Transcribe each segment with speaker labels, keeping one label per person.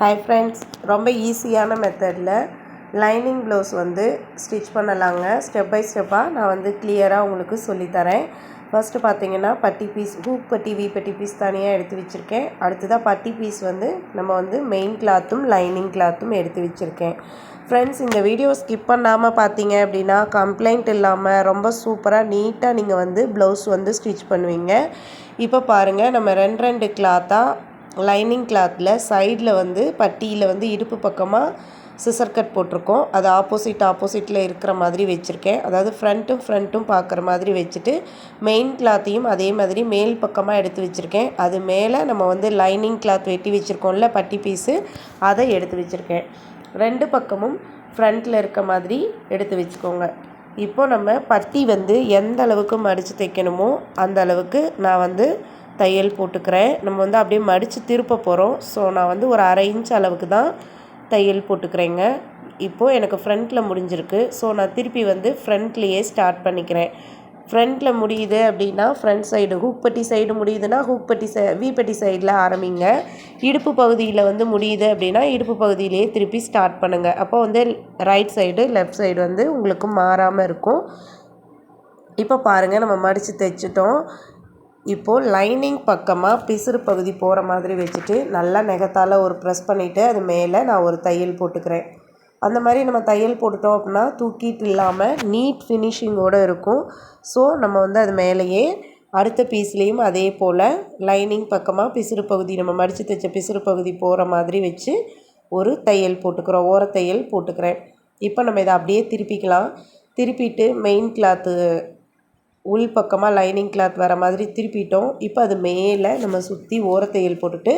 Speaker 1: Hi friends ரொம்ப ஈஸியான மெத்தடில் லைனிங் ப்ளவுஸ் வந்து ஸ்டிச் பண்ணலாங்க. ஸ்டெப் பை ஸ்டெப்பாக நான் வந்து கிளியராக உங்களுக்கு சொல்லித்தரேன். ஃபஸ்ட்டு பார்த்தீங்கன்னா பட்டி பீஸ் ஹூக் பட்டி வி பட்டி பீஸ் தனியாக எடுத்து வச்சுருக்கேன். அடுத்ததாக பட்டி பீஸ் வந்து நம்ம வந்து மெயின் கிளாத்தும் லைனிங் கிளாத்தும் எடுத்து வச்சுருக்கேன். ஃப்ரெண்ட்ஸ் இந்த வீடியோ ஸ்கிப் பண்ணாமல் பார்த்தீங்க அப்படின்னா கம்ப்ளைண்ட் இல்லாமல் ரொம்ப சூப்பராக நீட்டாக நீங்கள் வந்து ப்ளவுஸ் வந்து ஸ்டிச் பண்ணுவீங்க. இப்போ பாருங்கள் நம்ம ரெண்டு ரெண்டு கிளாத்தாக லைனிங் கிளாத்தில் சைடில் வந்து பட்டியில் வந்து இடுப்பு பக்கமாக சிசர் கட் போட்டிருக்கோம். அது ஆப்போசிட் ஆப்போசிட்டில் இருக்கிற மாதிரி வச்சுருக்கேன். அதாவது ஃப்ரண்ட்டும் ஃப்ரண்ட்டும் பார்க்குற மாதிரி வச்சுட்டு மெயின் கிளாத்தையும் அதே மாதிரி மேல் பக்கமாக எடுத்து வச்சுருக்கேன். அது மேலே நம்ம வந்து லைனிங் கிளாத் வெட்டி வச்சுருக்கோம்ல பட்டி பீஸு அதை எடுத்து வச்சுருக்கேன். ரெண்டு பக்கமும் ஃப்ரண்ட்டில் இருக்க மாதிரி எடுத்து வச்சுக்கோங்க. இப்போ நம்ம பட்டி வந்து எந்த அளவுக்கு மடித்து தைக்கணுமோ அந்த அளவுக்கு நான் வந்து தையல் போட்டுக்கிறேன். நம்ம வந்து அப்படியே மடித்து திருப்ப போகிறோம் ஸோ நான் வந்து ஒரு அரை இன்ச் அளவுக்கு தான் தையல் போட்டுக்கிறேங்க. இப்போது எனக்கு ஃப்ரண்ட்டில் முடிஞ்சிருக்கு. ஸோ நான் திருப்பி வந்து ஃப்ரண்ட்லேயே ஸ்டார்ட் பண்ணிக்கிறேன். ஃப்ரண்ட்டில் முடியுது அப்படின்னா ஃப்ரண்ட் சைடு ஹூக்பட்டி சைடு முடியுதுன்னா ஹூக்பட்டி சை வீப்பட்டி சைடில் ஆரம்பிங்க. இடுப்பு பகுதியில் வந்து முடியுது அப்படின்னா இடுப்பு பகுதியிலேயே திருப்பி ஸ்டார்ட் பண்ணுங்கள் அப்போ வந்து ரைட் சைடு லெஃப்ட் சைடு வந்து உங்களுக்கு மாறாமல் இருக்கும். இப்போ பாருங்கள் நம்ம மடித்து தைச்சிட்டோம். இப்போது லைனிங் பக்கமாக பிசுறு பகுதி போகிற மாதிரி வச்சுட்டு நல்லா நெகத்தால் ஒரு ப்ரெஸ் பண்ணிவிட்டு அது மேலே நான் ஒரு தையல் போட்டுக்கிறேன். அந்த மாதிரி நம்ம தையல் போட்டுட்டோம் அப்படின்னா தூக்கிட்டு இல்லாமல் நீட் ஃபினிஷிங்கோடு இருக்கும். ஸோ நம்ம வந்து அது மேலேயே அடுத்த பீஸ்லேயும் அதே போல் லைனிங் பக்கமாக பிசுறு பகுதி நம்ம மடித்து தைச்ச பிசுறு பகுதி போகிற மாதிரி வச்சு ஒரு தையல் போட்டுக்கிறோம். ஓர தையல் போட்டுக்கிறேன். இப்போ நம்ம இதை அப்படியே திருப்பிக்கலாம். திருப்பிட்டு மெயின் கிளாத்து உள் பக்கமாக லைனிங் கிளாத் வர மாதிரி திருப்பிட்டோம். இப்போ அது மேலே நம்ம சுற்றி ஓரத்தையல் போட்டுட்டு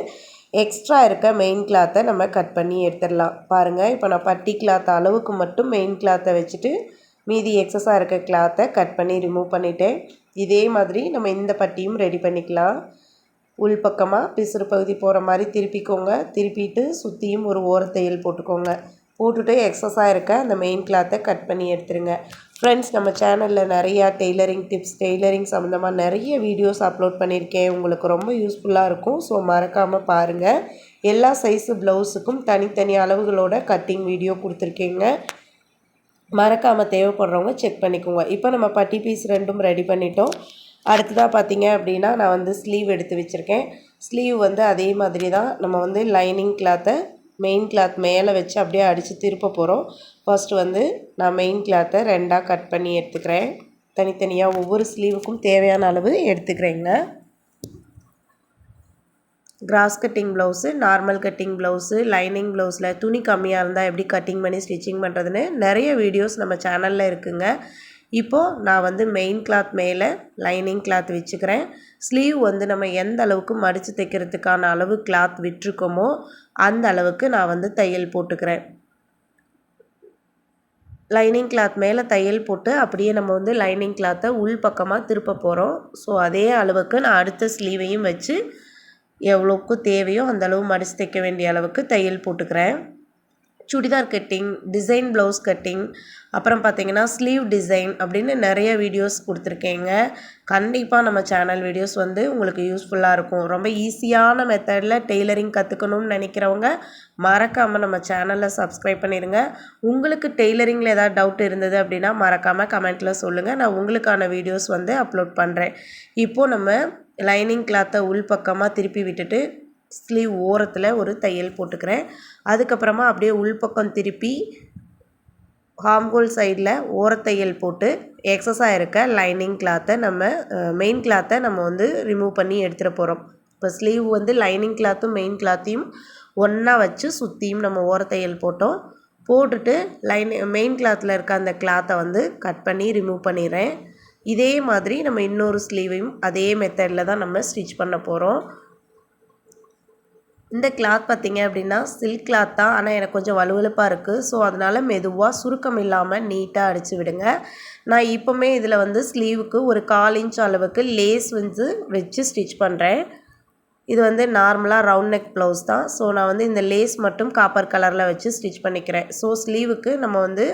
Speaker 1: எக்ஸ்ட்ரா இருக்க மெயின் கிளாத்தை நம்ம கட் பண்ணி எடுத்துடலாம். பாருங்கள் இப்போ நான் பட்டி கிளாத் அளவுக்கு மட்டும் மெயின் கிளாத்தை வச்சுட்டு மீதி எக்ஸஸாக இருக்க கிளாத்தை கட் பண்ணி ரிமூவ் பண்ணிவிட்டேன் இதே மாதிரி நம்ம இந்த பட்டியும் ரெடி பண்ணிக்கலாம். உள் பக்கமாக பிசுறு பகுதி போகிற மாதிரி திருப்பிக்கோங்க. திருப்பிட்டு சுற்றியும் ஒரு ஓரத்தையல் போட்டுக்கோங்க. போட்டுட்டு எக்ஸஸாக இருக்க அந்த மெயின் கிளாத்தை கட் பண்ணி எடுத்துருங்க. ஃப்ரெண்ட்ஸ் நம்ம சேனலில் நிறையா டெய்லரிங் டிப்ஸ் டெய்லரிங் சம்மந்தமாக நிறைய வீடியோஸ் அப்லோட் பண்ணியிருக்கேன். உங்களுக்கு ரொம்ப யூஸ்ஃபுல்லாக இருக்கும். ஸோ மறக்காமல் பாருங்கள் எல்லா சைஸு ப்ளவுஸுக்கும் தனித்தனி அளவுகளோட கட்டிங் வீடியோ கொடுத்துருக்கேங்க. மறக்காமல் தேவைப்படுறவங்க செக் பண்ணிக்கோங்க. இப்போ நம்ம பட்டி பீஸ் ரெண்டும் ரெடி பண்ணிட்டோம். அடுத்ததாக பார்த்தீங்க அப்படின்னா நான் வந்து ஸ்லீவ் எடுத்து வச்சுருக்கேன். ஸ்லீவ் வந்து அதே மாதிரி தான் நம்ம வந்து லைனிங் கிளாத்தை மெயின் கிளாத் மேலே வச்சு அப்படியே அடித்து திருப்ப போகிறோம் ஃபஸ்ட்டு வந்து நான் மெயின் கிளாத்தை ரெண்டாக கட் பண்ணி எடுத்துக்கிறேன். தனித்தனியாக ஒவ்வொரு ஸ்லீவுக்கும் தேவையான அளவு எடுத்துக்கிறேங்க cross cutting blouse normal cutting blouse lining ப்ளவுஸில் துணி கம்மியாக இருந்தால் எப்படி கட்டிங் பண்ணி ஸ்டிச்சிங் பண்ணுறதுன்னு நிறைய வீடியோஸ் நம்ம சேனலில் இருக்குங்க. இப்போது நான் வந்து மெயின் கிளாத் மேலே லைனிங் கிளாத் வச்சுக்கிறேன். ஸ்லீவ் வந்து நம்ம எந்த அளவுக்கு மடித்து தைக்கிறதுக்கான அளவு கிளாத் விட்டுருக்கோமோ அந்த அளவுக்கு நான் வந்து தையல் போட்டுக்கிறேன். லைனிங் கிளாத் மேலே தையல் போட்டு அப்படியே நம்ம வந்து லைனிங் கிளாத்தை உள் பக்கமாக திருப்ப போகிறோம் ஸோ அதே அளவுக்கு நான் அடுத்த ஸ்லீவையும் வச்சு எவ்வளோக்கு தேவையோ அந்த அளவு மடித்து தைக்க வேண்டிய அளவுக்கு தையல் போட்டுக்கிறேன். Churidar cutting design blouse cutting அப்புறம் பார்த்திங்கன்னா ஸ்லீவ் டிசைன் அப்படின்னு நிறைய வீடியோஸ் கொடுத்துருக்கேங்க. கண்டிப்பாக நம்ம சேனல் வீடியோஸ் வந்து உங்களுக்கு யூஸ்ஃபுல்லாக இருக்கும். ரொம்ப ஈஸியான மெத்தடில் டெய்லரிங் கற்றுக்கணும்னு நினைக்கிறவங்க மறக்காமல் நம்ம சேனலில் சப்ஸ்கிரைப் பண்ணிடுங்க உங்களுக்கு டெய்லரிங்கில் ஏதாவது டவுட் இருந்தது அப்படின்னா மறக்காமல் கமெண்ட்டில் சொல்லுங்கள் நான் உங்களுக்கான வீடியோஸ் வந்து அப்லோட் பண்ணுறேன் இப்போது நம்ம லைனிங் கிளாத்தை உள் பக்கமாக திருப்பி விட்டுட்டு ஸ்லீவ் ஓரத்தில் ஒரு தையல் போட்டுக்கிறேன். அதுக்கப்புறமா அப்படியே உள்பக்கம் திருப்பி ஹாம்கோல் சைடில் ஓரத்தையல் போட்டு எக்ஸஸாக இருக்க லைனிங் கிளாத்தை நம்ம மெயின் கிளாத்தை நம்ம வந்து ரிமூவ் பண்ணி எடுத்துகிட்டு போகிறோம் இப்போ ஸ்லீவ் வந்து லைனிங் கிளாத்தும் மெயின் கிளாத்தையும் ஒன்றா வச்சு சுற்றியும் நம்ம ஓரத்தையல் போட்டோம். போட்டுட்டு லைன் மெயின் கிளாத்தில் இருக்க அந்த கிளாத்தை வந்து கட் பண்ணி ரிமூவ் பண்ணிடுறேன். இதே மாதிரி நம்ம இன்னொரு ஸ்லீவையும் அதே மெத்தடில் தான் நம்ம ஸ்டிச் பண்ண போகிறோம் இந்த கிளாத் பார்த்திங்க அப்படின்னா சில்க் கிளாத் தான். ஆனால் எனக்கு கொஞ்சம் வலுவலுப்பாக இருக்குது ஸோ அதனால் மெதுவாக சுருக்கம் இல்லாமல் நீட்டாக அடித்து விடுங்க. நான் இப்போவுமே இதில் வந்து ஸ்லீவுக்கு ஒரு கால் இன்ச் அளவுக்கு லேஸ் வந்து வச்சு ஸ்டிச் பண்ணுறேன் இது வந்து நார்மலாக ரவுண்ட் நெக் ப்ளவுஸ் தான். ஸோ நான் வந்து இந்த லேஸ் மட்டும் காப்பர் கலரில் வச்சு ஸ்டிச் பண்ணிக்கிறேன். ஸோ ஸ்லீவுக்கு நம்ம வந்து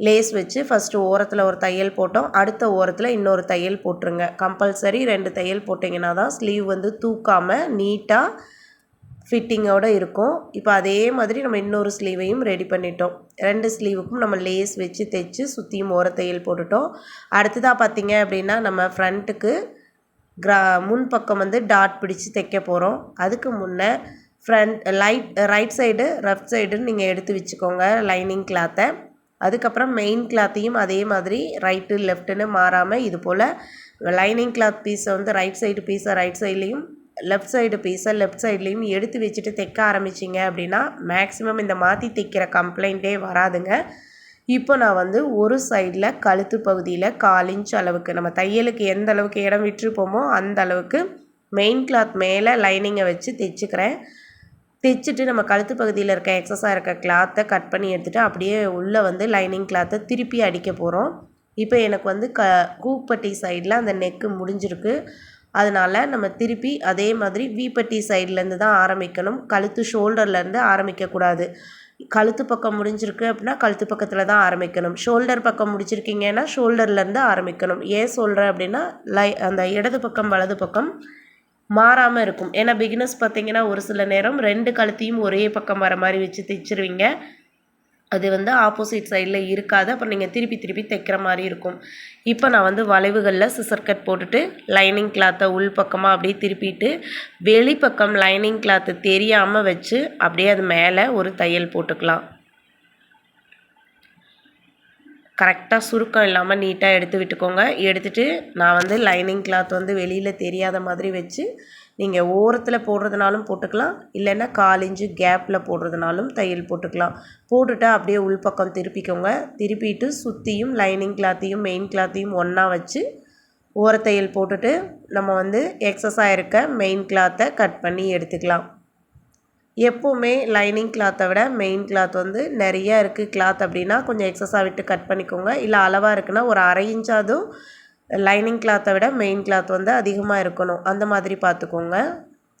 Speaker 1: லேஸ் வச்சு ஃபஸ்ட்டு ஓரத்தில் ஒரு தையல் போட்டோம். அடுத்த ஓரத்தில் இன்னொரு தையல் போட்டுருங்க. கம்பல்சரி ரெண்டு தையல் போட்டிங்கன்னா தான் ஸ்லீவ் வந்து தூக்காமல் நீட்டாக ஃபிட்டிங்கோடு இருக்கும். இப்போ அதே மாதிரி நம்ம இன்னொரு ஸ்லீவையும் ரெடி பண்ணிட்டோம். ரெண்டு ஸ்லீவுக்கும் நம்ம லேஸ் வச்சு தைச்சு சுற்றியும் ஓர தையல் போட்டுட்டோம். அடுத்ததாக பார்த்தீங்க அப்படின்னா நம்ம ஃப்ரண்ட்டுக்கு கிரா முன் பக்கம் வந்து டாட் பிடிச்சி தைக்க போகிறோம் அதுக்கு முன்னே front light right side left சைடுன்னு நீங்கள் எடுத்து வச்சுக்கோங்க லைனிங் கிளாத்தை அதுக்கப்புறம் மெயின் கிளாத்தையும் அதே மாதிரி ரைட்டு லெஃப்ட்டுன்னு மாறாமல் இது போல் லைனிங் கிளாத் பீஸை வந்து ரைட் சைடு பீஸை ரைட் சைட்லேயும் லெஃப்ட் சைடு பீஸை லெஃப்ட் சைட்லேயும் எடுத்து வச்சுட்டு தைக்க ஆரம்பிச்சிங்க அப்படின்னா மேக்ஸிமம் இந்த மாற்றி தைக்கிற கம்ப்ளைண்ட்டே வராதுங்க. இப்போ நான் வந்து ஒரு சைடில் கழுத்து பகுதியில் கால் இன்ச் அளவுக்கு நம்ம தையலுக்கு எந்த அளவுக்கு இடம் விட்டுருப்போமோ அந்த அளவுக்கு மெயின் கிளாத் மேலே லைனிங்கை வச்சு தைச்சிக்கிறேன். தைச்சிட்டு நம்ம கழுத்து பகுதியில் இருக்க எக்ஸஸாக இருக்க கிளாத்தை கட் பண்ணி எடுத்துகிட்டு அப்படியே உள்ளே வந்து லைனிங் கிளாத்தை திருப்பி அடிக்க போகிறோம் இப்போ எனக்கு வந்து க கூப்பட்டி சைடில் அந்த நெக்கு முடிஞ்சிருக்கு. அதனால் நம்ம திருப்பி அதே மாதிரி வீப்பட்டி சைட்லேருந்து தான் ஆரம்பிக்கணும். கழுத்து ஷோல்டர்லேருந்து ஆரம்பிக்கக்கூடாது. கழுத்து பக்கம் முடிஞ்சிருக்கு அப்படின்னா கழுத்து பக்கத்தில் தான் ஆரம்பிக்கணும். ஷோல்டர் பக்கம் முடிச்சிருக்கீங்கன்னா ஷோல்டர்லேருந்து ஆரம்பிக்கணும். ஏன் சொல்கிறேன் அப்படின்னா லை அந்த இடது பக்கம் வலது பக்கம் மாறாமல் இருக்கும். ஏன்னா பிகினர்ஸ் பார்த்தீங்கன்னா ஒரு சில நேரம் ரெண்டு கழுத்தையும் ஒரே பக்கம் வர மாதிரி வச்சு தைச்சிருவீங்க. அது வந்து ஆப்போசிட் சைடில் இருக்காது. அப்புறம் நீங்கள் திருப்பி திருப்பி தைக்கிற மாதிரி இருக்கும். இப்போ நான் வந்து வளைவுகளில் சிசர் கட் போட்டுட்டு லைனிங் கிளாத்தை உள் பக்கமாக அப்படியே திருப்பிட்டு வெளிப்பக்கம் லைனிங் கிளாத்து தெரியாமல் வச்சு அப்படியே அது மேலே ஒரு தையல் போட்டுக்கலாம். கரெக்டாக சுருக்கம் இல்லாமல் நீட்டாக எடுத்து விட்டுக்கோங்க. எடுத்துகிட்டு நான் வந்து லைனிங் கிளாத் வந்து வெளியில் தெரியாத மாதிரி வச்சு நீங்கள் ஓரத்தில் போடுறதுனாலும் போட்டுக்கலாம். இல்லைன்னா கால் இன்ச்சு கேப்பில் போடுறதுனாலும் தையல் போட்டுக்கலாம். போட்டுட்டு அப்படியே உள்பக்கம் திருப்பிக்கோங்க. திருப்பிட்டு சுற்றியும் லைனிங் கிளாத்தையும் மெயின் கிளாத்தையும் ஒன்றா வச்சு ஓரத்தையல் போட்டுட்டு நம்ம வந்து எக்ஸஸாக இருக்க மெயின் கிளாத்தை கட் பண்ணி எடுத்துக்கலாம். எப்போவுமே லைனிங் கிளாத்தை விட மெயின் கிளாத் வந்து நிறையா இருக்குது கிளாத் அப்படின்னா கொஞ்சம் எக்ஸஸாக விட்டு கட் பண்ணிக்கோங்க. இல்லை அளவாக இருக்குன்னா ஒரு அரை இன்ச்சாதும் லைனிங் கிளாத்தை விட மெயின் கிளாத் வந்து அதிகமாக இருக்கணும். அந்த மாதிரி பார்த்துக்கோங்க.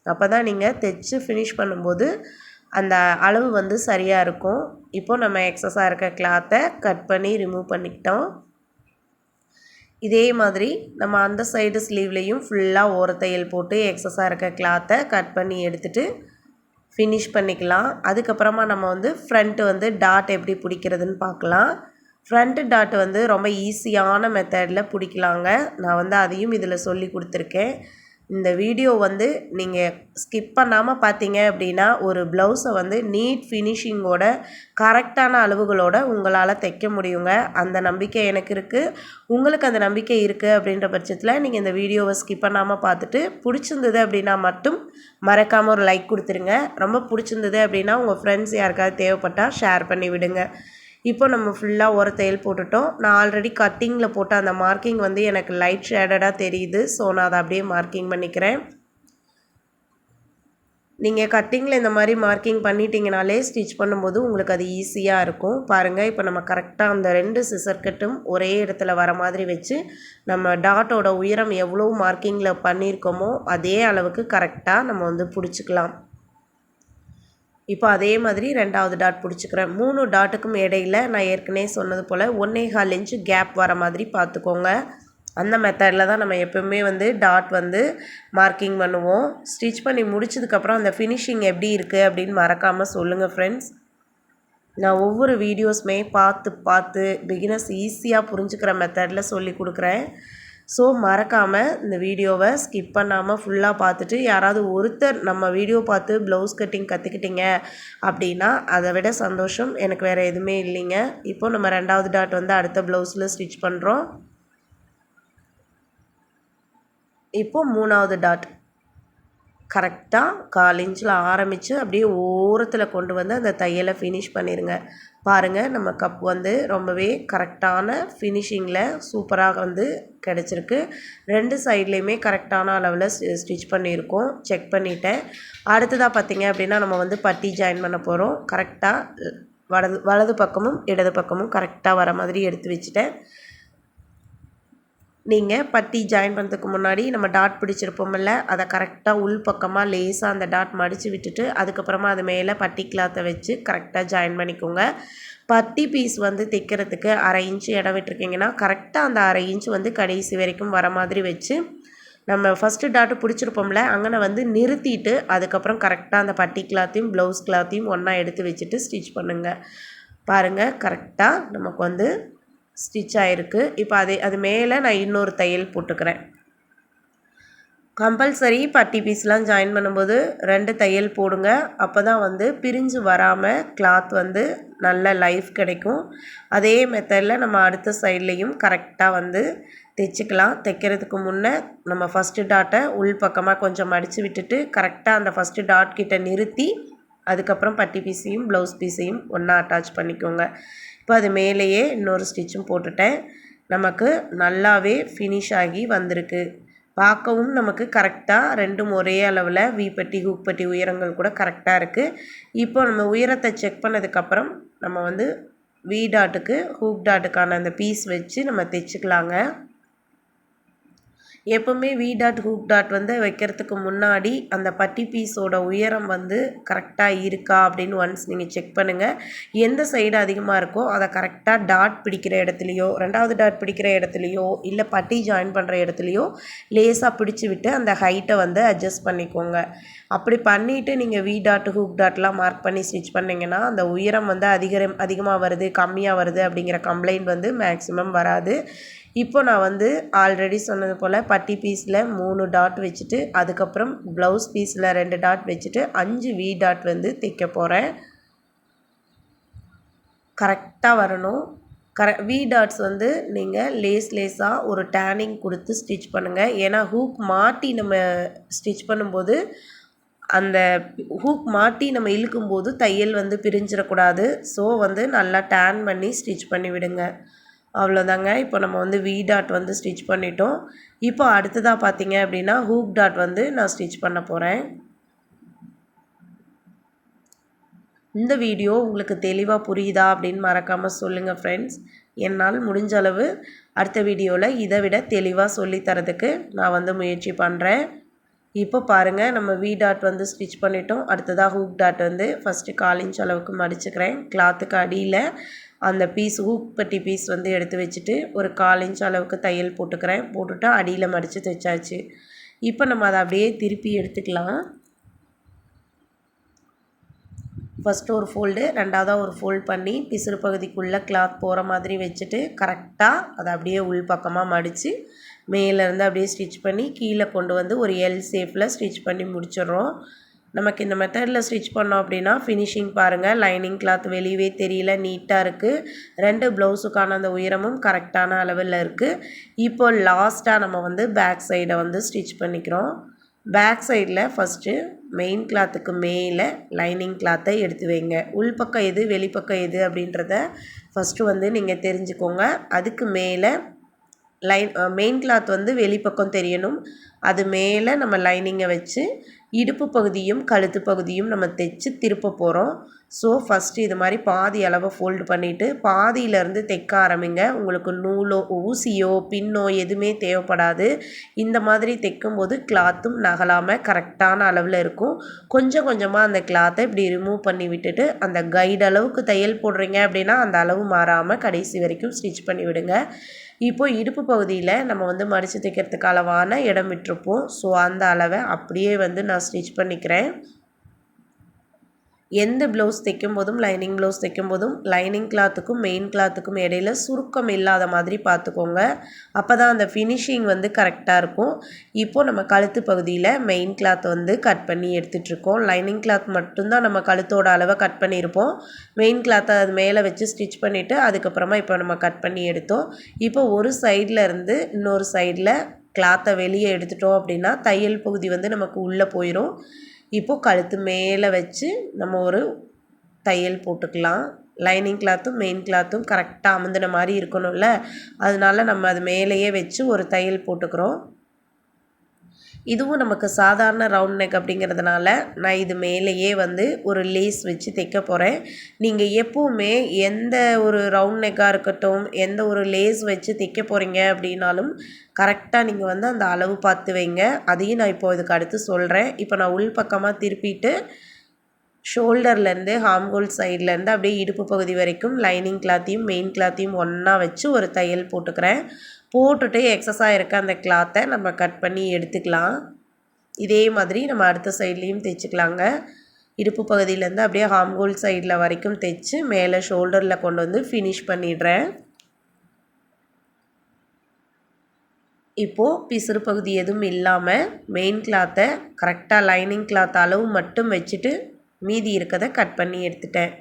Speaker 1: அப்போ தான் நீங்கள் தைச்சி ஃபினிஷ் பண்ணும்போது அந்த அளவு வந்து சரியாக இருக்கும். இப்போது நம்ம எக்ஸஸாக இருக்க கிளாத்தை கட் பண்ணி ரிமூவ் பண்ணிக்கிட்டோம். இதே மாதிரி நம்ம அந்த சைடு ஸ்லீவ்லேயும் ஃபுல்லாக ஓரத்தையல் போட்டு எக்ஸஸாக இருக்க கிளாத்தை கட் பண்ணி எடுத்துகிட்டு ஃபினிஷ் பண்ணிக்கலாம். அதுக்கப்புறமா நம்ம வந்து ஃப்ரண்ட்டு வந்து டாட் எப்படி பிடிக்கிறதுன்னு பார்க்கலாம். ஃப்ரண்ட் டாட் வந்து ரொம்ப ஈஸியான மெத்தடில் பிடிக்கலாங்க. நான் வந்து அதையும் இதில் சொல்லி கொடுத்துருக்கேன். இந்த வீடியோ வந்து நீங்கள் ஸ்கிப் பண்ணாமல் பார்த்தீங்க அப்படின்னா ஒரு ப்ளவுஸை வந்து நீட் ஃபினிஷிங்கோட கரெக்டான அளவுகளோட உங்களால் தைக்க முடியுங்க. அந்த நம்பிக்கை எனக்கு இருக்குது உங்களுக்கு அந்த நம்பிக்கை இருக்குது அப்படின்ற பட்சத்தில் நீங்கள் இந்த வீடியோவை ஸ்கிப் பண்ணாமல் பார்த்துட்டு பிடிச்சிருந்தது அப்படின்னா மட்டும் மறக்காமல் ஒரு லைக் கொடுத்துருங்க. ரொம்ப பிடிச்சிருந்தது அப்படின்னா உங்கள் ஃப்ரெண்ட்ஸ் யாருக்காவது தேவைப்பட்டால் ஷேர் பண்ணி விடுங்க. இப்போ நம்ம ஃபுல்லாக ஒரு தையல் போட்டுட்டோம். நான் ஆல்ரெடி கட்டிங்கில் போட்ட அந்த மார்க்கிங் வந்து எனக்கு லைட் ஷேடடாக தெரியுது. ஸோ நான் அதை அப்படியே மார்க்கிங் பண்ணிக்கிறேன். நீங்கள் கட்டிங்கில் இந்த மாதிரி மார்க்கிங் பண்ணிட்டீங்கனாலே ஸ்டிச் பண்ணும்போது உங்களுக்கு அது ஈஸியாக இருக்கும். பாருங்கள் இப்போ நம்ம கரெக்டாக அந்த ரெண்டு சிசர் கட்டும் ஒரே இடத்துல வர மாதிரி வச்சு நம்ம டாட்டோட உயரம் எவ்வளோ மார்க்கிங்கில் பண்ணியிருக்கோமோ அதே அளவுக்கு கரெக்டாக நம்ம வந்து பிடிச்சிக்கலாம். இப்போ அதே மாதிரி ரெண்டாவது டாட் பிடிச்சிக்கிறேன். மூணு டாட்டுக்கும் இடையில நான் ஏற்கனவே சொன்னது போல் ஒன்றே கால் இன்ச்சு கேப் வர மாதிரி பார்த்துக்கோங்க. அந்த மெத்தடில் தான் நம்ம எப்போவுமே வந்து டாட் வந்து மார்க்கிங் பண்ணுவோம். ஸ்டிச் பண்ணி முடிச்சதுக்கப்புறம் அந்த ஃபினிஷிங் எப்படி இருக்குது அப்படின்னு மறக்காமல் சொல்லுங்கள் ஃப்ரெண்ட்ஸ் நான் ஒவ்வொரு வீடியோஸுமே பார்த்து பார்த்து பிகினர்ஸ் ஈஸியாக புரிஞ்சுக்கிற மெத்தடில் சொல்லி கொடுக்குறேன். ஸோ மறக்காமல் இந்த வீடியோவை ஸ்கிப் பண்ணாமல் ஃபுல்லாக பார்த்துட்டு யாராவது ஒருத்தர் நம்ம வீடியோ பார்த்து ப்ளவுஸ் கட்டிங் கற்றுக்கிட்டீங்க அப்படின்னா அதை விட சந்தோஷம். எனக்கு வேறு எதுவுமே இல்லைங்க. இப்போ நம்ம ரெண்டாவது டாட் வந்து அடுத்த ப்ளவுஸில் ஸ்டிச் பண்ணுறோம் இப்போ மூணாவது டாட் கரெக்டாக கால் இன்ச்சில் ஆரம்பித்து அப்படியே ஓரத்தில் கொண்டு வந்து அந்த தையலை ஃபினிஷ் பண்ணிடுங்க பாருங்கள் நம்ம கப் வந்து ரொம்பவே கரெக்டான ஃபினிஷிங்கில் சூப்பராக வந்து கிடச்சிருக்கு. ரெண்டு சைட்லேயுமே கரெக்டான அளவில் ஸ்டிச் பண்ணியிருக்கோம். செக் பண்ணிவிட்டேன் அடுத்ததாக பார்த்திங்க அப்படின்னா நம்ம வந்து பட்டி ஜாயின் பண்ண போகிறோம் கரெக்டாக வலது வலது பக்கமும் இடது பக்கமும் கரெக்டாக வர மாதிரி எடுத்து வச்சுட்டேன். நீங்கள் பட்டி ஜாயின் பண்ணுறதுக்கு முன்னாடி நம்ம டாட் பிடிச்சிருப்போம்ல அதை கரெக்டாக உள் பக்கமாக லேசாக அந்த டாட் மடித்து விட்டுட்டு அதுக்கப்புறமா அது மேலே பட்டி கிளாத்தை வச்சு கரெக்டாக ஜாயின் பண்ணிக்கோங்க. பட்டி பீஸ் வந்து தைக்கிறதுக்கு அரை இன்ச்சு இடம் விட்டுருக்கீங்கன்னா கரெக்டாக அந்த அரை இன்ச்சு வந்து கடைசி வரைக்கும் வர மாதிரி வச்சு நம்ம ஃபஸ்ட்டு டாட்டு பிடிச்சிருப்போம்ல அங்கே வந்து நிறுத்திட்டு அதுக்கப்புறம் கரெக்டாக அந்த பட்டி கிளாத்தையும் ப்ளவுஸ் கிளாத்தையும் ஒன்றா எடுத்து வச்சுட்டு ஸ்டிச் பண்ணுங்கள் பாருங்கள் கரெக்டாக நமக்கு வந்து ஸ்டிச் ஆகிருக்கு இப்போ அது அது மேலே நான் இன்னொரு தையல் போட்டுக்கிறேன். கம்பல்சரி பட்டி பீஸ்லாம் ஜாயின் பண்ணும்போது ரெண்டு தையல் போடுங்க. அப்போ தான் வந்து பிரிஞ்சு வராமல் கிளாத் வந்து நல்ல லைஃப் கிடைக்கும். அதே மெத்தடில் நம்ம அடுத்த சைட்லேயும் கரெக்டாக வந்து தைச்சிக்கலாம். தைக்கிறதுக்கு முன்னே நம்ம ஃபஸ்ட்டு டாட்டை உள் பக்கமாக கொஞ்சம் மடித்து விட்டுட்டு கரெக்டாக அந்த ஃபஸ்ட்டு டாட் கிட்ட நிறுத்தி அதுக்கப்புறம் பட்டி பீஸையும் ப்ளவுஸ் பீஸையும் ஒன்றா அட்டாச் பண்ணிக்கோங்க. இப்போ அது மேலேயே இன்னொரு ஸ்டிச்சும் போட்டுட்டேன். நமக்கு நல்லாவே ஃபினிஷ் ஆகி வந்திருக்கு. பார்க்கவும் நமக்கு கரெக்டாக ரெண்டும் ஒரே அளவில் வீப்பட்டி ஹூக்பட்டி உயரங்கள் கூட கரெக்டாக இருக்குது இப்போ நம்ம உயரத்தை செக் பண்ணதுக்கப்புறம் நம்ம வந்து வி டாட்டுக்கு ஹூக் டாட்டுக்கான அந்த பீஸ் வச்சு நம்ம தைச்சிக்கலாங்க. எப்போவுமே வி டாட் ஹூக் டாட் வந்து வைக்கிறதுக்கு முன்னாடி அந்த பட்டி பீஸோட உயரம் வந்து கரெக்டாக இருக்கா அப்படின்னு ஒன்ஸ் நீங்கள் செக் பண்ணுங்கள் எந்த சைடு அதிகமாக இருக்கோ அதை கரெக்டாக டாட் பிடிக்கிற இடத்துலையோ ரெண்டாவது டாட் பிடிக்கிற இடத்துலையோ இல்லை பட்டி ஜாயின் பண்ணுற இடத்துலையோ லேசாக பிடிச்சி விட்டு அந்த ஹைட்டை வந்து அட்ஜஸ்ட் பண்ணிக்கோங்க. அப்படி பண்ணிவிட்டு நீங்கள் வி டாட் ஹூக் டாட்லாம் மார்க் பண்ணி ஸ்டிச் பண்ணிங்கன்னா அந்த உயரம் வந்து அதிகரம் அதிகமாக வருது கம்மியாக வருது அப்படிங்கிற கம்ப்ளைண்ட் வந்து மேக்ஸிமம் வராது. இப்போ நான் வந்து ஆல்ரெடி சொன்னது போல் பட்டி பீஸில் மூணு டாட் வச்சுட்டு அதுக்கப்புறம் ப்ளவுஸ் பீஸில் ரெண்டு டாட் வச்சுட்டு அஞ்சு வி டாட் வந்து தைக்க போகிறேன் கரெக்டாக வரணும். கர வி டாட்ஸ் வந்து நீங்கள் லேஸ் லேஸாக ஒரு டேனிங் கொடுத்து ஸ்டிச் பண்ணுங்கள் ஏன்னா ஹூக் மாட்டி நம்ம ஸ்டிச் பண்ணும்போது அந்த ஹூக் மாட்டி நம்ம இழுக்கும்போது தையல் வந்து பிரிஞ்சிடக்கூடாது. ஸோ வந்து நல்லா டேன் பண்ணி ஸ்டிச் பண்ணி விடுங்க அவ்வளோதாங்க. இப்போ நம்ம வந்து வி டாட் வந்து ஸ்டிச் பண்ணிட்டோம். இப்போ அடுத்ததாக பார்த்தீங்க அப்படின்னா ஹூக் டாட் வந்து நான் ஸ்டிச் பண்ண போகிறேன் இந்த வீடியோ உங்களுக்கு தெளிவாக புரியுதா அப்படின்னு மறக்காமல் சொல்லுங்கள் ஃப்ரெண்ட்ஸ் என்னால் முடிஞ்ச அளவு அடுத்த வீடியோவில் இதை விட தெளிவாக சொல்லித்தரதுக்கு நான் வந்து முயற்சி பண்ணுறேன் இப்போ பாருங்கள் நம்ம வி டாட் வந்து ஸ்டிச் பண்ணிட்டோம். அடுத்ததாக ஹூக் டாட் வந்து ஃபஸ்ட்டு கால் இன்ச் அளவுக்கு மடிச்சுக்கிறேன். கிளாத்துக்கு அடியில் அந்த பீஸ் ஊப்பட்டி பீஸ் வந்து எடுத்து வச்சுட்டு ஒரு கால் இன்ச் அளவுக்கு தையல் போட்டுக்கிறேன். போட்டுட்டு அடியில் மடித்து தைச்சாச்சு. இப்போ நம்ம அதை அப்படியே திருப்பி எடுத்துக்கலாம். ஃபஸ்ட்டு ஒரு ஃபோல்டு ரெண்டாவதாக ஒரு ஃபோல்ட் பண்ணி பிசுறு பகுதிக்குள்ளே கிளாத் போகிற மாதிரி வச்சுட்டு கரெக்டாக அதை அப்படியே உள் பக்கமாக மடித்து மேலேருந்து அப்படியே ஸ்டிச் பண்ணி கீழே கொண்டு வந்து ஒரு எல் ஷேப்பில் ஸ்டிச் பண்ணி முடிச்சிடுறோம். நமக்கு இந்த மெத்தடில் ஸ்டிச் பண்ணோம் அப்படின்னா ஃபினிஷிங் பாருங்கள் லைனிங் கிளாத் வெளியவே தெரியல நீட்டாக இருக்குது ரெண்டு ப்ளவுஸுக்கான அந்த உயரமும் கரெக்டான அளவில் இருக்குது இப்போ லாஸ்ட்டாக நம்ம வந்து பேக் சைடை வந்து ஸ்டிச் பண்ணிக்கிறோம். பேக் சைடில் ஃபஸ்ட்டு மெயின் கிளாத்துக்கு மேலே லைனிங் கிளாத்தை எடுத்து வைங்க. உள்பக்கம் எது வெளிப்பக்கம் எது அப்படின்றத ஃபஸ்ட்டு வந்து நீங்கள் தெரிஞ்சுக்கோங்க. அதுக்கு மேலே லைன் மெயின் கிளாத் வந்து வெளிப்பக்கம் தெரியணும். அது மேலே நம்ம லைனிங்கை வச்சு இடுப்பு பகுதியும் கழுத்து பகுதியும் நம்ம தைச்சி திருப்ப போகிறோம் ஸோ ஃபஸ்ட்டு இது மாதிரி பாதி அளவை ஃபோல்டு பண்ணிவிட்டு பாதியிலேருந்து தைக்க ஆரம்பிங்க. உங்களுக்கு நூலோ ஊசியோ பின்னோ எதுவுமே தேவைப்படாது. இந்த மாதிரி தைக்கும்போது கிளாத்தும் நகலாமல் கரெக்டான அளவில் இருக்கும். கொஞ்சம் கொஞ்சமாக அந்த கிளாத்தை இப்படி ரிமூவ் பண்ணி விட்டுட்டு அந்த கைடு அளவுக்கு தையல் போடுறீங்க அப்படின்னா அந்த அளவு மாறாமல் கடைசி வரைக்கும் ஸ்டிச் பண்ணி விடுங்க. இப்போது இடுப்பு பகுதியில் நம்ம வந்து மடித்து தைக்கிறதுக்கு அளவான இடம் விட்டுருப்போம். ஸோ அந்த அளவை அப்படியே வந்து நான் ஸ்டிச் பண்ணிக்கிறேன். எந்த ப்ளவுஸ் தைக்கும் போதும் லைனிங் ப்ளவுஸ் தைக்கும் போதும் லைனிங் கிளாத்துக்கும் மெயின் கிளாத்துக்கும் இடையில சுருக்கம் இல்லாத மாதிரி பார்த்துக்கோங்க. அப்போ தான் அந்த ஃபினிஷிங் வந்து கரெக்டாக இருக்கும். இப்போது நம்ம கழுத்து பகுதியில் மெயின் கிளாத் வந்து கட் பண்ணி எடுத்துகிட்ருக்கோம் லைனிங் கிளாத் மட்டும்தான் நம்ம கழுத்தோட அளவை கட் பண்ணியிருப்போம். மெயின் கிளாத்தை அது மேலே வச்சு ஸ்டிச் பண்ணிவிட்டு அதுக்கப்புறமா இப்போ நம்ம கட் பண்ணி எடுத்தோம். இப்போ ஒரு சைடில் இருந்து இன்னொரு சைடில் கிளாத்தை வெளியே எடுத்துட்டோம் அப்படின்னா தையல் பகுதி வந்து நமக்கு உள்ளே போயிடும் இப்போது கழுத்து மேலே வச்சு நம்ம ஒரு தையல் போட்டுக்கலாம். லைனிங் கிளாத்தும் மெயின் கிளாத்தும் கரெக்டாக அமுந்தின மாதிரி இருக்கணும்ல. அதனால நம்ம அது மேலேயே வச்சு ஒரு தையல் போட்டுக்கிறோம். இதுவும் நமக்கு சாதாரண ரவுண்ட் நெக் அப்படிங்கிறதுனால நான் இது மேலேயே வந்து ஒரு லேஸ் வச்சு தைக்க போகிறேன் நீங்கள் எப்போவுமே எந்த ஒரு ரவுண்ட் நெக்காக இருக்கட்டும் எந்த ஒரு லேஸ் வச்சு தைக்க போகிறீங்க அப்படின்னாலும் கரெக்டாக நீங்கள் வந்து அந்த அளவு பார்த்து வைங்க. அதையும் நான் இப்போ இதுக்கு அடுத்து சொல்கிறேன் இப்போ நான் உள் பக்கமாக திருப்பிட்டு ஷோல்டர்லேருந்து ஹாம்கோல் சைட்லேருந்து அப்படியே இடுப்பு பகுதி வரைக்கும் லைனிங் கிளாத்தையும் மெயின் கிளாத்தையும் ஒன்றா வச்சு ஒரு தையல் போட்டுக்கிறேன். போட்டுட்டு எக்ஸஸாக இருக்க அந்த கிளாத்தை நம்ம கட் பண்ணி எடுத்துக்கலாம். இதே மாதிரி நம்ம அடுத்த சைட்லேயும் தைச்சிக்கலாங்க. இடுப்பு பகுதியிலேருந்து அப்படியே ஹாம்கோல் சைடில் வரைக்கும் தைச்சு மேலே ஷோல்டரில் கொண்டு வந்து ஃபினிஷ் பண்ணிடுறேன். இப்போது பிசுறு பகுதி எதுவும் இல்லாமல் மெயின் கிளாத்தை கரெக்டாக லைனிங் கிளாத் அளவு மட்டும் வச்சுட்டு மீதி இருக்கதை கட் பண்ணி எடுத்துட்டேன்.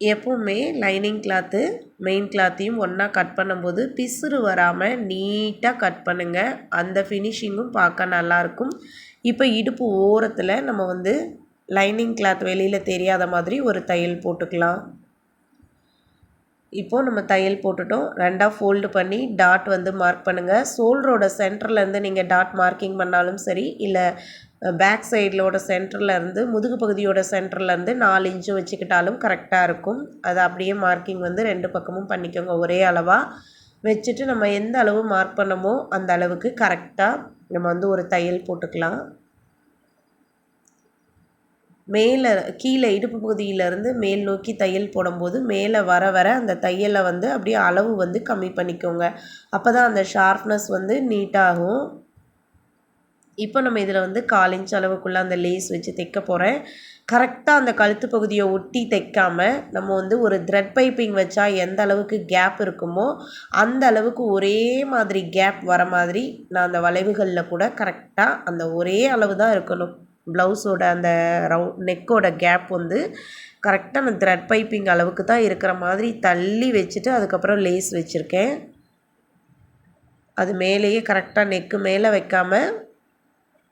Speaker 1: எப்போவுமே லைனிங் கிளாத்து மெயின் கிளாத்தையும் ஒன்றா கட் பண்ணும்போது பிசுறு வராமல் நீட்டாக கட் பண்ணுங்கள் அந்த ஃபினிஷிங்கும் பார்க்க நல்லாயிருக்கும் இப்போ இடுப்பு ஓரத்தில் நம்ம வந்து லைனிங் கிளாத் வெளியில் தெரியாத மாதிரி ஒரு தையல் போட்டுக்கலாம். இப்போது நம்ம தையல் போட்டுட்டோம். ரெண்டாக ஃபோல்டு பண்ணி டாட் வந்து மார்க் பண்ணுங்கள் ஷோல்டரோட சென்டர்லேருந்து நீங்கள் டாட் மார்க்கிங் பண்ணாலும் சரி இல்லை பேக் சைடிலோட சென்டர்லேருந்து முதுகு பகுதியோட சென்டர்லேருந்து நாலு இன்ச்சு வச்சுக்கிட்டாலும் கரெக்டாக இருக்கும். அதை அப்படியே மார்க்கிங் வந்து ரெண்டு பக்கமும் பண்ணிக்கோங்க. ஒரே அளவாக வச்சுட்டு நம்ம எந்த அளவு மார்க் பண்ணமோ அந்த அளவுக்கு கரெக்டாக நம்ம வந்து ஒரு தையல் போட்டுக்கலாம். மேலே கீழே இடுப்பு பகுதியிலேருந்து மேல் நோக்கி தையல் போடும்போது மேலே வர வர அந்த தையலை வந்து அப்படியே அளவு வந்து கம்மி பண்ணிக்கோங்க. அப்போ தான் அந்த ஷார்ப்னஸ் வந்து நீட்டாகும் இப்போ நம்ம இதில் வந்து கால் இன்ச் அளவுக்குள்ளே அந்த லேஸ் வச்சு தைக்க போகிறேன் கரெக்டாக அந்த கழுத்து பகுதியை ஒட்டி தைக்காமல் நம்ம வந்து ஒரு த்ரெட் பைப்பிங் வச்சா எந்த அளவுக்கு கேப் இருக்குமோ அந்த அளவுக்கு ஒரே மாதிரி கேப் வர மாதிரி நான் அந்த வளைவுகளில் கூட கரெக்டாக அந்த ஒரே அளவு தான் இருக்கணும். ப்ளவுஸோட அந்த ரவு நெக்கோட கேப் வந்து கரெக்டாக அந்த த்ரெட் பைப்பிங் அளவுக்கு தான் இருக்கிற மாதிரி தள்ளி வச்சுட்டு அதுக்கப்புறம் லேஸ் வச்சுருக்கேன். அது மேலேயே கரெக்டாக நெக்கு மேலே வைக்காமல்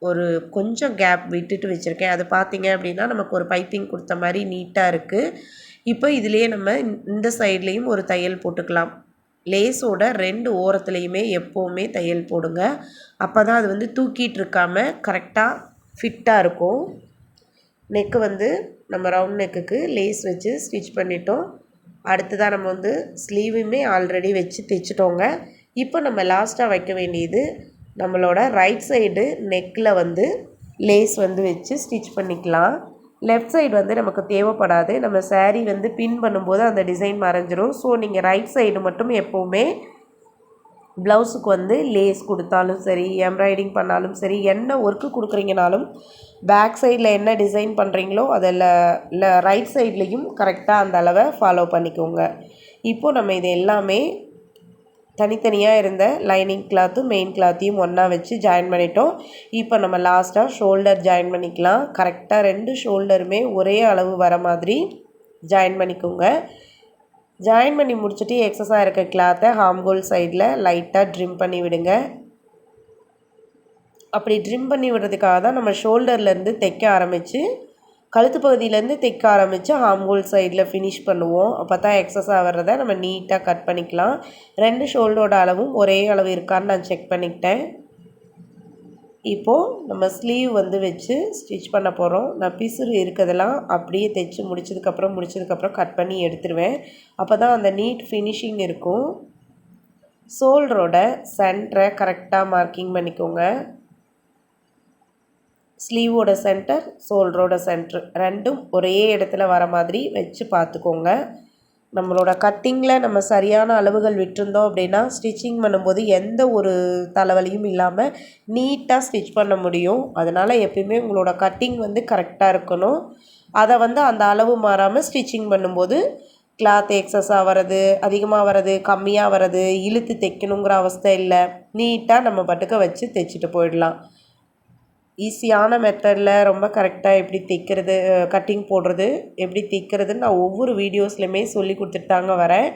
Speaker 1: ஒரு கொஞ்சம் கேப் விட்டுட்டு வச்சுருக்கேன். அது பார்த்தீங்க அப்படின்னா நமக்கு ஒரு பைப்பிங் கொடுத்த மாதிரி நீட்டாக இருக்குது இப்போ இதுலேயே நம்ம இந்த சைட்லேயும் ஒரு தையல் போட்டுக்கலாம். லேஸோட ரெண்டு ஓரத்துலேயுமே எப்போவுமே தையல் போடுங்க. அப்போ தான் அது வந்து தூக்கிட்டு இருக்காமல் கரெக்டாக ஃபிட்டாக இருக்கும். நெக்கு வந்து நம்ம ரவுண்ட் நெக்குக்கு லேஸ் வச்சு ஸ்டிச் பண்ணிட்டோம். அடுத்ததாக நம்ம வந்து ஸ்லீவுமே ஆல்ரெடி வச்சு தைச்சிட்டோங்க. இப்போ நம்ம லாஸ்ட்டாக வைக்க வேண்டியது நம்மளோட ரைட் சைடு நெக்கில் வந்து லேஸ் வந்து வச்சு ஸ்டிச் பண்ணிக்கலாம். லெஃப்ட் சைடு வந்து நமக்கு தேவைப்படாது. நம்ம சேரீ வந்து பின் பண்ணும்போது அந்த டிசைன் மறைஞ்சிரும். ஸோ நீங்கள் ரைட் சைடு மட்டும் எப்போவுமே ப்ளவுஸுக்கு வந்து லேஸ் கொடுத்தாலும் சரி எம்ப்ராய்டிங் பண்ணாலும் சரி என்ன ஒர்க்கு கொடுக்குறீங்கனாலும் பேக் சைடில் என்ன டிசைன் பண்ணுறீங்களோ அதில் இல்லை ரைட் சைட்லேயும் கரெக்டாக அந்த அளவை ஃபாலோ பண்ணிக்கோங்க. இப்போது நம்ம இது எல்லாமே தனித்தனியாக இருந்த லைனிங் கிளாத்தும் மெயின் கிளாத்தையும் ஒன்றா வச்சு ஜாயின் பண்ணிட்டோம். இப்போ நம்ம லாஸ்ட்டாக ஷோல்டர் ஜாயின் பண்ணிக்கலாம். கரெக்டாக ரெண்டு ஷோல்டருமே ஒரே அளவு வர மாதிரி ஜாயின் பண்ணிக்கோங்க. ஜாயின் பண்ணி முடிச்சுட்டு எக்ஸஸாக இருக்க கிளாத்தை ஹாம்கோல் சைடில் லைட்டாக ட்ரிம் பண்ணி விடுங்க. அப்படி ட்ரிம் பண்ணி விடுறதுக்காக தான் நம்ம ஷோல்டர்லேருந்து தைக்க ஆரம்பித்து கழுத்து பகுதியிலேருந்து தைக்க ஆரம்பித்து ஹாம்கோல் சைடில் ஃபினிஷ் பண்ணுவோம். அப்போ தான் எக்ஸஸாக ஆகிறத நம்ம நீட்டாக கட் பண்ணிக்கலாம். ரெண்டு ஷோல்டரோட அளவும் ஒரே அளவு இருக்கான்னு நான் செக் பண்ணிக்கிட்டேன். இப்போது நம்ம ஸ்லீவ் வந்து வச்சு ஸ்டிச் பண்ண போகிறோம் நான் பிசுறு இருக்கிறதெல்லாம் அப்படியே தைச்சி முடிச்சதுக்கப்புறம் முடிச்சதுக்கப்புறம் கட் பண்ணி எடுத்துருவேன். அப்போ தான் அந்த நீட் ஃபினிஷிங் இருக்கும். சோல்டரோட சென்டரை கரெக்டாக மார்க்கிங் பண்ணிக்கோங்க. ஸ்லீவோட சென்டர் சோல்டரோட சென்டர் ரெண்டும் ஒரே இடத்துல வர மாதிரி வச்சு பார்த்துக்கோங்க. நம்மளோட கட்டிங்கில் நம்ம சரியான அளவுகள் விட்டுருந்தோம் அப்படின்னா ஸ்டிச்சிங் பண்ணும்போது எந்த ஒரு தலைவலியும் இல்லாமல் நீட்டாக ஸ்டிச் பண்ண முடியும். அதனால் எப்பயுமே உங்களோட கட்டிங் வந்து கரெக்டாக இருக்கணும். அதை வந்து அந்த அளவு மாறாமல் ஸ்டிச்சிங் பண்ணும்போது கிளாத் எக்ஸஸாக வர்றது அதிகமாக வர்றது கம்மியாக வர்றது இழுத்து தைக்கணுங்கிற அவஸ்தை இல்லை. நீட்டாக நம்ம பட்டுக்க வச்சு தைச்சிட்டு போயிடலாம். ஈஸியான மெத்தடில் ரொம்ப கரெக்டாக எப்படி தைக்கிறது கட்டிங் போடுறது எப்படி தைக்கிறதுன்னு நான் ஒவ்வொரு வீடியோஸ்லையுமே சொல்லி கொடுத்துட்டு தாங்க வரேன்.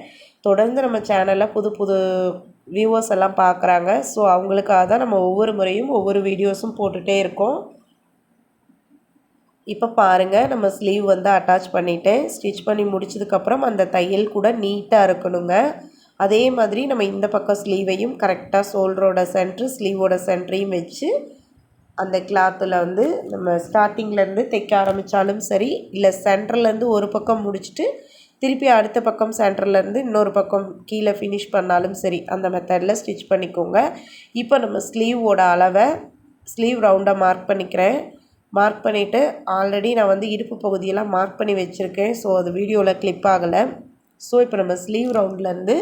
Speaker 1: தொடர்ந்து நம்ம சேனலில் புது புது வியூவர்ஸ் எல்லாம் பார்க்குறாங்க ஸோ அவங்களுக்காக தான் நம்ம ஒவ்வொரு முறையும் ஒவ்வொரு வீடியோஸும் போட்டுகிட்டே இருக்கோம். இப்போ பாருங்கள் நம்ம ஸ்லீவ் வந்து அட்டாச் பண்ணிவிட்டேன் ஸ்டிச் பண்ணி முடிச்சதுக்கப்புறம் அந்த தையல் கூட நீட்டாக இருக்கணுங்க. அதே மாதிரி நம்ம இந்த பக்கம் ஸ்லீவையும் கரெக்டாக சோல்டரோட சென்ட்ரு ஸ்லீவோட சென்டரையும் வச்சு அந்த கிளாத்தில் வந்து நம்ம ஸ்டார்டிங்லேருந்து தைக்க ஆரம்பித்தாலும் சரி இல்லை சென்டர்லேருந்து ஒரு பக்கம் முடிச்சுட்டு திருப்பி அடுத்த பக்கம் சென்டர்லேருந்து இன்னொரு பக்கம் கீழே ஃபினிஷ் பண்ணாலும் சரி அந்த மெத்தடில் ஸ்டிச் பண்ணிக்கோங்க. இப்போ நம்ம ஸ்லீவோட அளவை ஸ்லீவ் ரவுண்டாக மார்க் பண்ணிக்கிறேன். மார்க் பண்ணிவிட்டு ஆல்ரெடி நான் வந்து இடுப்பு பகுதியெல்லாம் மார்க் பண்ணி வச்சுருக்கேன். ஸோ அது வீடியோவில் கிளிப் ஆகலை. ஸோ இப்போ நம்ம ஸ்லீவ் ரவுண்ட்லேருந்து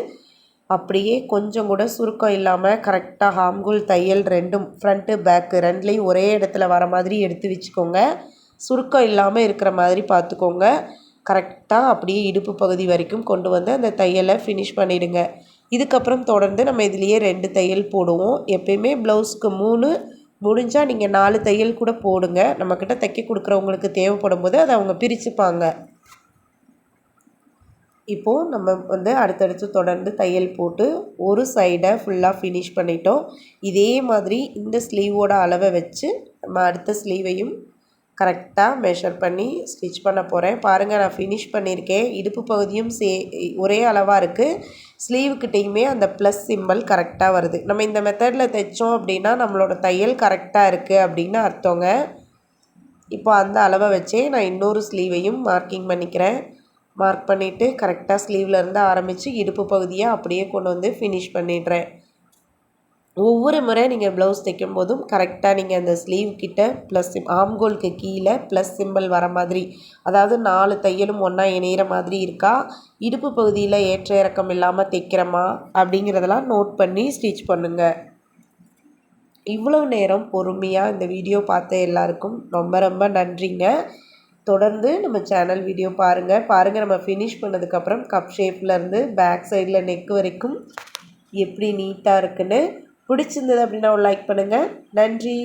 Speaker 1: அப்படியே கொஞ்சம் கூட சுருக்கம் இல்லாமல் கரெக்டாக ஹாம்குல் தையல் ரெண்டும் ஃப்ரண்ட்டு பேக்கு ரெண்டுலேயும் ஒரே இடத்துல வர மாதிரி எடுத்து வச்சுக்கோங்க. சுருக்கம் இல்லாமல் இருக்கிற மாதிரி பார்த்துக்கோங்க. கரெக்டாக அப்படியே இடுப்பு பகுதி வரைக்கும் கொண்டு வந்து அந்த தையலை ஃபினிஷ் பண்ணிவிடுங்க இதுக்கப்புறம் தொடர்ந்து நம்ம இதுலேயே ரெண்டு தையல் போடுவோம். எப்பயுமே ப்ளவுஸ்க்கு மூணு முடிஞ்சால் நீங்கள் நாலு தையல் கூட போடுங்க. நம்மக்கிட்ட தைக்க கொடுக்குறவங்களுக்கு தேவைப்படும் போது அதை அவங்க பிரிச்சுப்பாங்க. இப்போது நம்ம வந்து அடுத்தடுத்து தொடர்ந்து தையல் போட்டு ஒரு சைடை ஃபுல்லாக ஃபினிஷ் பண்ணிட்டோம். இதே மாதிரி இந்த ஸ்லீவோட அளவை வச்சு நம்ம அடுத்த ஸ்லீவையும் கரெக்டாக மெஷர் பண்ணி ஸ்டிச் பண்ண போகிறேன் பாருங்கள் நான் ஃபினிஷ் பண்ணியிருக்கேன். இடுப்பு பகுதியும் சே ஒரே அளவாக இருக்குது ஸ்லீவுக்கிட்டேயுமே அந்த ப்ளஸ் சிம்பிள் கரெக்டாக வருது. நம்ம இந்த மெத்தடில் தைச்சோம் அப்படின்னா நம்மளோட தையல் கரெக்டாக இருக்குது அப்படின்னு அர்த்தங்க. இப்போ அந்த அளவை வச்சே நான் இன்னொரு ஸ்லீவையும் மார்க்கிங் பண்ணிக்கிறேன். மார்க் பண்ணிவிட்டு கரெக்டாக ஸ்லீவ்லேருந்து ஆரம்பித்து இடுப்பு பகுதியை அப்படியே கொண்டு வந்து ஃபினிஷ் பண்ணிடுறேன். ஒவ்வொரு முறை நீங்கள் ப்ளவுஸ் தைக்கும் போதும் கரெக்டாக நீங்கள் அந்த ஸ்லீவ் கிட்ட ப்ளஸ் ஆம்கோலுக்கு கீழே ப்ளஸ் சிம்பிள் வர மாதிரி அதாவது நாலு தையலும் ஒன்றா இணையிற மாதிரி இருக்கா? இடுப்பு பகுதியில் ஏற்ற இறக்கம் இல்லாமல் தைக்கிறோமா? அப்படிங்கிறதெல்லாம் நோட் பண்ணி ஸ்டிச் பண்ணுங்கள் இவ்வளோ நேரம் பொறுமையாக இந்த வீடியோ பார்த்த எல்லாருக்கும் ரொம்ப ரொம்ப நன்றிங்க. தொடர்ந்து நம்ம சேனல் வீடியோ பாருங்கள் பாருங்கள் நம்ம ஃபினிஷ் பண்ணதுக்கப்புறம் கப் ஷேப்லேருந்து பேக் சைடில் நெக் வரைக்கும் எப்படி நீட்டாக இருக்குன்னு. பிடிச்சிருந்தது அப்படின்னா ஒரு லைக் பண்ணுங்கள் நன்றி.